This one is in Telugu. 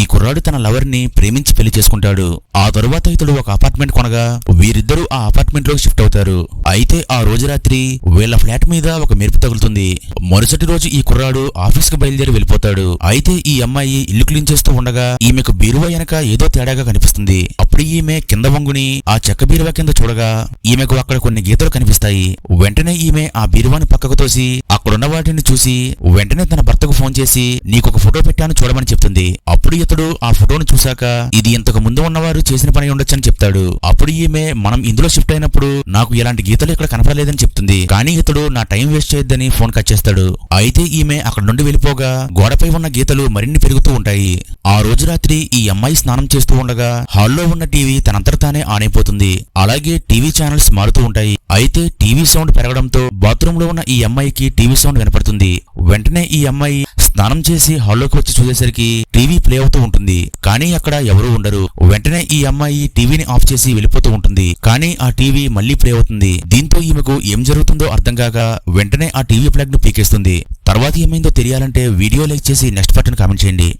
ఈ కుర్రాడు తన లవర్ని ప్రేమించి పెళ్ళి చేసుకుంటాడు. ఆ తరువాత ఇతడు ఒక అపార్ట్మెంట్ కొనగా వీరిద్దరూ ఆ అపార్ట్మెంట్లోకి షిఫ్ట్ అవుతారు. అయితే ఆ రోజు రాత్రి వీళ్ళ ఫ్లాట్ మీద ఒక మెరుపు తగులుతుంది. మరుసటి రోజు ఈ కుర్రాడు ఆఫీస్కి బయలుదేరి వెళ్ళిపోతాడు. అయితే ఈ అమ్మాయి ఇల్లు క్లీన్ చేస్తూ ఉండగా ఈమెకు బీరువా వెనక ఏదో తేడాగా కనిపిస్తుంది. అప్పుడు ఈమె కింద వంగుని ఆ చెక్క బీరువా కింద చూడగా ఈమెకు అక్కడ కొన్ని గీతలు కనిపిస్తాయి. వెంటనే ఈమె ఆ బీరువాని పక్కకు తోసి అక్కడున్న వాటిని చూసి వెంటనే తన భర్తకు ఫోన్ చేసి నీకొక ఫోటో పెట్టాను చూడమని చెప్తుంది. అప్పుడు ఇతడు ఆ ఫోటోను చూశాక ఇది ఇంతకు ముందు ఉన్నవారు చేసిన పని ఉండొచ్చని చెప్తాడు. అప్పుడు ఈమె మనం ఇందులో షిఫ్ట్ అయినప్పుడు నాకు ఇలాంటి గీతలు ఇక్కడ కనపడలేదని చెప్తుంది. కానీ ఇతడు నా టైం వేస్ట్ చేయొద్దని ఫోన్ కట్ చేస్తాడు. అయితే ఈమె అక్కడ నుండి వెళ్ళిపోగా గోడపై ఉన్న గీతలు మరిన్ని పెరుగుతూ ఉంటాయి. ఆ రోజు రాత్రి ఈ అమ్మాయి స్నానం చేస్తూ ఉండగా హాల్లో ఉన్న టీవీ తనంతట తానే ఆన్ అయిపోతుంది. అలాగే టీవీ ఛానల్స్ మారుతూ ఉంటాయి. అయితే టీవీ సౌండ్ పెరగడంతో బాత్రూమ్లో ఉన్న ఈ అమ్మాయికి టీవీ సౌండ్ వినపడుతుంది. వెంటనే ఈ అమ్మాయి స్నానం చేసి హాల్లోకి వచ్చి చూసేసరికి టీవీ ప్లే అవుతూ ఉంటుంది. కానీ అక్కడ ఎవరూ ఉండరు. వెంటనే ఈ అమ్మాయి టీవీని ఆఫ్ చేసి వెళ్ళిపోతూ ఉంటుంది. కానీ ఆ టీవీ మళ్ళీ ప్లే అవుతుంది. దీంతో ఈమెకు ఏం జరుగుతుందో అర్థం కాక వెంటనే ఆ టీవీ ప్లగ్ను పీకేస్తుంది. తర్వాత ఏమైందో తెలియాలంటే వీడియో లైక్ చేసి నెక్స్ట్ బటన్ కామెంట్ చేయండి.